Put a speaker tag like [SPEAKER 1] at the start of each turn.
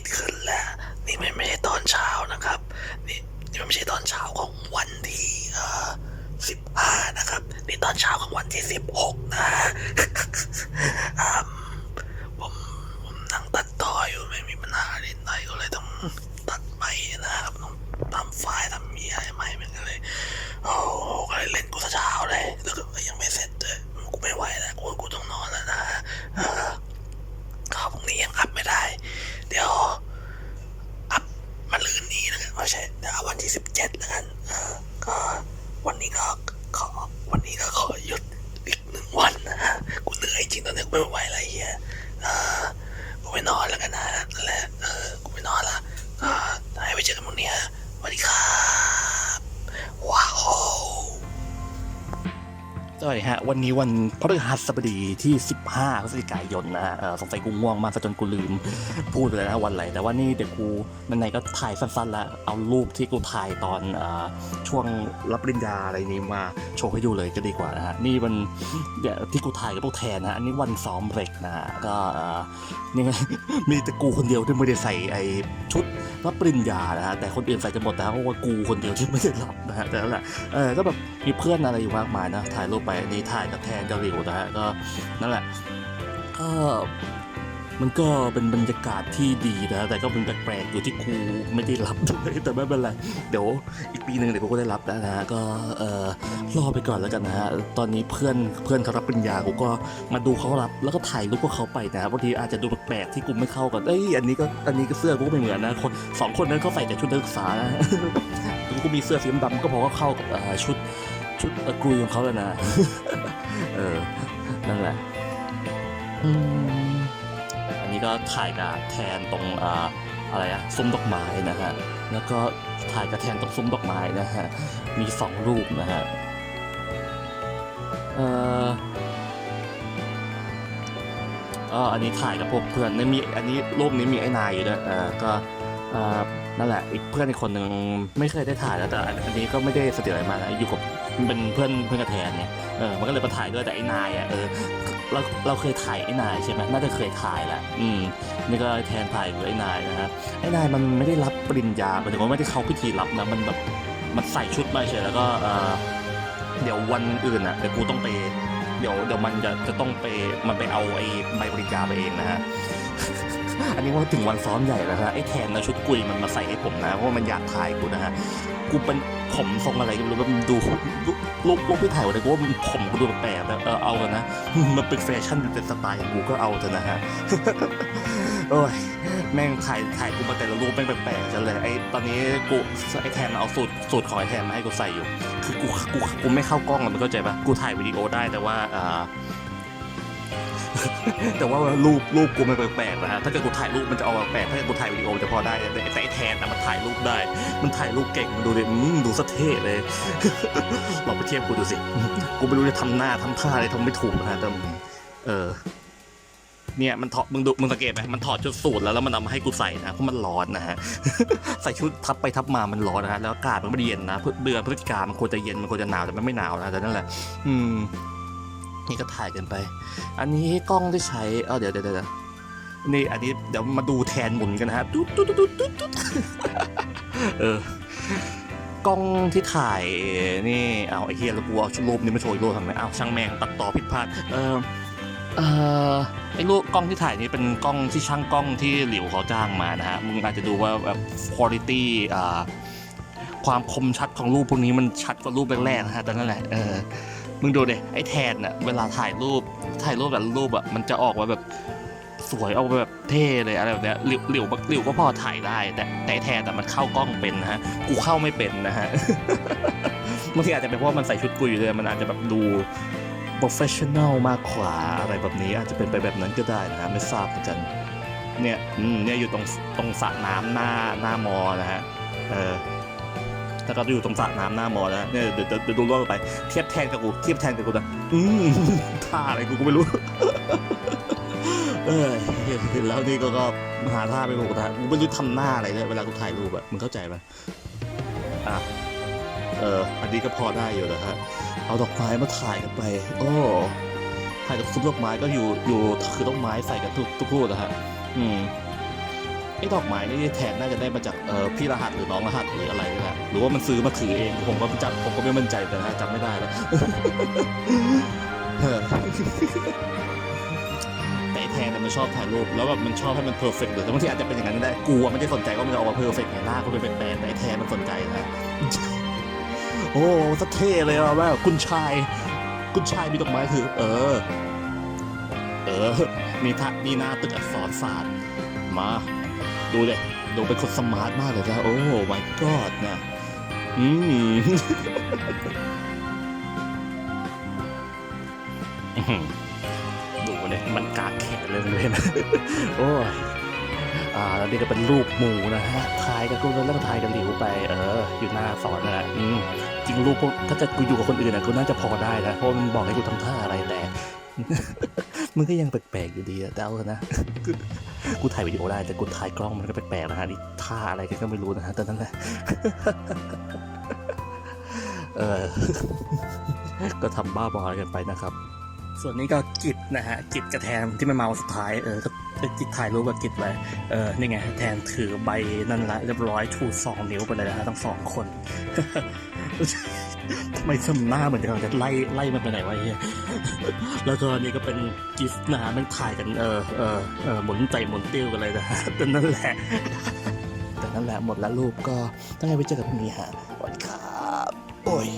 [SPEAKER 1] ตขึ้นแล้ว นี่ไม่ใช่ตอนเช้านะครับ นี่นี่ไม่ใช่ตอนเช้าของวันที่เอ่อสิบห้านะครับ นี่ตอนเช้าของวันที่สิบหกนะฮะ อยจริงตอนนี้กูไม่ไหวแล้ว ้ว วัสดี
[SPEAKER 2] ฮะ วันนี้วันพฤหัสบดีที่ 15พฤศจิกายนนะฮะสงสัยกูง่วงมากซะจนกูลืม พูดไปแล้วนะวันอะไรแต่ว่านี่เดี๋ยวกูไหนๆก็ถ่ายสั้นๆ แล้วเอารูปที่กูถ่ายตอนอช่วงรับปริญญาอะไรนี้มาโชว์ให้ดูเลยก็ดีกว่านะฮะ นี่มันเดี๋ยวที่กูถ่ายกับพวกแทนนะอันนี้วันซ้อมเบรกนะก็เอ่อนี่มีแต่กูคนเดียวที่ไม่ได้ใส่ไอชุด รับปริญญานะฮะแต่คนอื่นใส่จะหมดนะเพราะว่ากูคนเดียวที่ไม่ได้รับนะฮะแต่นั่นแหละเออก็แบบมีเพื่อนอะไรอยู่มากมายนะถ่ายรูปไปนี้ถ่ายกับแทนเจ้าหลิวนะฮะก็นั่นแหละก็ มันก็เป็นบรรยากาศที่ดีนะแต่ก็เป็นแปลกๆอยู่ที่ครูไม่ได้รับด้วยแต่ไม่เป็นไรเดี๋ยวอีกปีหนึ่งเดี๋ยวกูก็ได้รับแล้วนะฮะก็เออรอไปก่อนแล้วกันนะฮะตอนนี้เพื่อนเพื่อนเขารับปริญญากูก็มาดูเขารับแล้วก็ถ่ายรูปพวกเขาไปนะบางทีอาจจะดูแปลกๆที่กูไม่เข้ากันเอ้ยอันนี้ก็อันนี้ก็เสื้อกูก็ไม่เหมือนนะคนสองคนนั้นเขาใส่แต่ชุดนักศึกษานะกูมีเสื้อสีดำก็พอก็เข้ากับชุดชุดกรุยของเขาแล้วนะเออนั่นแหละอืม นี้ก็ถ่ายกับแทนตรงอ่าอะไรอะซุ้มดอกไม้นะฮะแล้วก็ถ่ายกับแทนตรงซุ้มดอกไม้นะฮะมีสองรูปนะฮะเอ่ออันนี้ถ่ายกับพวกเพื่อนนี่มีอันนี้รูปนี้มีไอ้นายอยู่ด้วยเออก็เอ่อนั่นแหละอีกเพื่อนอีกคนหนึ่งไม่เคยได้ถ่ายแล้วแต่อันนี้ก็ไม่ได้สติอะไรมากนะอยู่กับเป็นเพื่อนเพื่อนกับแทนเนี่ยเออมันก็เลยมาถ่ายด้วยแต่ไอ้นายอะเออ เราเราเคยถ่ายไอ้นายใช่ไหมน่าจะเคยถ่ายแหละอืมนี่ก็แทนถ่ายกับไอ้นายนะฮะไอ้นายมันไม่ได้รับปริญญาหมายถึงว่าไม่ได้เข้าพิธีรับนะมันแบบมันใส่ชุดมาเฉยแล้วก็เออเดี๋ยววันอื่นอะเดี๋ยวกูต้องไปเดี๋ยวเดี๋ยวมันจะจะต้องไปมันไปเอาไอ้ใบบริจาคไปเองนะฮะ อันนี้ว่าถึงวันซ้อมใหญ่แล้วฮะไอ้แทนนะชุดกุยมันมาใส่ให้ผมนะเพราะว่ามันอยากถ่ายกูนะฮะกูเป็นผมทรงอะไรก็ไม่รู้แบบมันดูรูปรูปรูปที่ถ่ายไว้เลยกูว่ามันผมกูดูแปลกแต่เออเอาเถอะนะมันเป็นแฟชั่นเป็นสไตล์กูก็เอาเถอะนะฮะโอ้ยแม่งถ่ายถ่ายกูมาแต่ละรูปแม่งแปลกๆจังเลยไอ้ตอนนี้กูไอ้แทนเอาสูตรสูตรของไอ้แทนมาให้กูใส่อยู่ คือกูกูกูไม่เข้ากล้องอะมันเข้าใจปะกูถ่ายวิดีโอได้แต่ว่าอ่า แต่ว่ารูปรูปกูมันแปลกๆนะฮะถ้าเกิดกูถ่ายรูปมันจะเอามาแปลกถ้าเกิดกูถ่ายวิดีโอมันจะพอได้แต่แต่ไอ้แทนนะมันถ่ายรูปได้ มันถ่ายรูปเก่งมันดูดิดูสะเท่เลยลองไปเทียบกูดูสิกูไม่รู้จะทำหน้าทำท่าอะไรทำไม่ถูกนะฮะแต่เออเนี่ยมันถอดมึงดูมึงสังเกตไหมมันถอดชุดสูทแล้วแล้วมันเอามาให้กูใส่นะเพราะมันร้อนนะฮะใส่ชุดทับไปทับมามันร้อนนะฮะแล้วอากาศมันไม่เย็นนะเดือนพฤศจิกามันควรจะเย็นมันควรจะหนาวแต่มันไม่หนาวนะแต่นั่นแหละ อืม นี่ก็ถ่ายกันไป อันนี้กล้องที่ใช้เออเดี๋ยวเดี๋ยวเดี๋ยวนี่อันนี้เดี๋ยวมาดูแทนหมุนกันนะฮะตุ๊ดตุ๊ดตุ๊ดตุ๊ดตุ๊ดเออกล้องที่ถ่ายนี่เอาไอ้เฮียแล้วกูเอาชุดรูปนี้มาโชว์อีกรูปทำไมเอาช่างแม่งตัดต่อผิดพลาดเออเออไอ้รูปกล้องที่ถ่ายนี่เป็นกล้องที่ช่างกล้องที่หลิวเขาจ้างมานะฮะมึงอาจจะดูว่าแบบ quality อ่าความคมชัดของรูปพวกนี้มันชัดกว่ารูปแรกๆนะฮะแต่นั่นแหละเออ มึงดูดิไอ้แทนอะเวลาถ่ายรูปถ่ายรูปแต่ละรูปอะมันจะออกมาแบบสวยออกมาแบบเท่เลยอะไรแบบเนี้ยหลิวหลิวหลิวก็พอถ่ายได้ แต่แต่แทนแต่มันเข้ากล้องเป็นนะฮะกูเข้าไม่เป็นนะฮะบางทีอาจจะเป็นเพราะมันใส่ชุดกุยเลยมันอาจจะแบบดู professional มากกว่าอะไรแบบนี้อาจจะเป็นไปแบบนั้นก็ได้นะฮะไม่ทราบเหมือนกันเนี่ยเนี่ยอยู่ตรงตรงสระน้ำหน้าหน้ามอนะฮะเออ แล้วก็อยู่ตรงสระน้ำหน้ามอนะฮะเนี่ยเดี๋ยวเดี๋ยวดูรอบไป เทียบแทนกับกูเทียบแทนกับกูนะอืมท่าอะไรกูก็ไม่รู้เออแล้วนี่ก็ก็หาท่าไปกูนะกูไม่รู้ทำหน้าอะไรเลยเวลากูถ่ายรูปอะมึงเข้าใจไหมอะเอออันนี้ก็พอได้อยู่นะฮะเอาดอกไม้มาถ่ายกันไป โอ้ถ่ายกับซุปดอกไม้ก็อยู่อยู่คือดอกไม้ใส่กันทุกทุกคู่นะฮะอืม ไอ้ดอกไม้นี่แทนน่าจะได้มาจากเอ่อพี่รหัสหรือน้องรหัสหรืออะไรนี่แหละหรือว่ามันซื้อมาถือเองผมก็จำผมก็ไม่มั่นใจแต่นะจำไม่ได้แล้วเออแต่แทนมันชอบถ่ายรูปแล้วแบบมันชอบให้มันเพอร์เฟกต์เลยแต่บางทีอาจจะเป็นอย่างนั้นก็ได้กูอะไม่ได้สนใจว่ามันจะออกมาเพอร์เฟกต์ไงหน้ากูเป็นแบนแต่ไอ้แทนมันสนใจนะโอ้สเท่เลยอะแบบคุณชายคุณชายมีดอกไม้คือ เออ เออมีทักมีหน้าตึกอักษรศาสตร์มา ดูเลยดูเป็นคนสมาร์ทมากเลยนะโอ้ my god นะอืมดูเลยมันกากแขนเลยมันเลยนะโอ้ยอ่าแล้วนี่ก็เป็นรูปหมูนะฮะถ่ายกับกูแล้วก็ถ่ายกับหลิวไป เออ อยู่หน้าสอนนะฮะอืมจริงรูปพวกถ้าเกิดกูอยู่กับคนอื่นนะกูน่าจะพอได้นะเพราะมันบอกให้กูทำท่าอะไรแต่ มันก็ยังแปลกๆอยู่ดีอะแต่เอานะ กูถ่ายวิดีโอได้แต่กูถ่ายกล้องมันก็แปลกๆนะฮะนี่ท่าอะไรกันก็ไม่รู้นะฮะแต่นั่นแหละเออ ก็ทำบ้าบออะไรกันไปนะครับ ส่วนนี้ก็กิจนะฮะกิจกระแทนที่มันมาวันสุดท้ายเออก็ กิจถ่ายรูปกับกิจเลยเออนี่ไงแทนถือใบนั่นละเรียบร้อยชูสองนิ้วไปเลยนะฮะทั้งสองคนทำไมทำหน้าเหมือนกันจะไล่ไล่มันไปไหนวะเฮียแล้วก็นี่ก็เป็นกิฟต์นะฮะมันถ่ายกันเออเออเออหมุนใจหมุนติ้วกันเลยนะฮะแต่นั่นแหละแต่นั่นแหละหมดแล้วรูปก็ต้องไงไปเจอกันพรุ่งนี้ฮะสวัสดีครับโอ้ย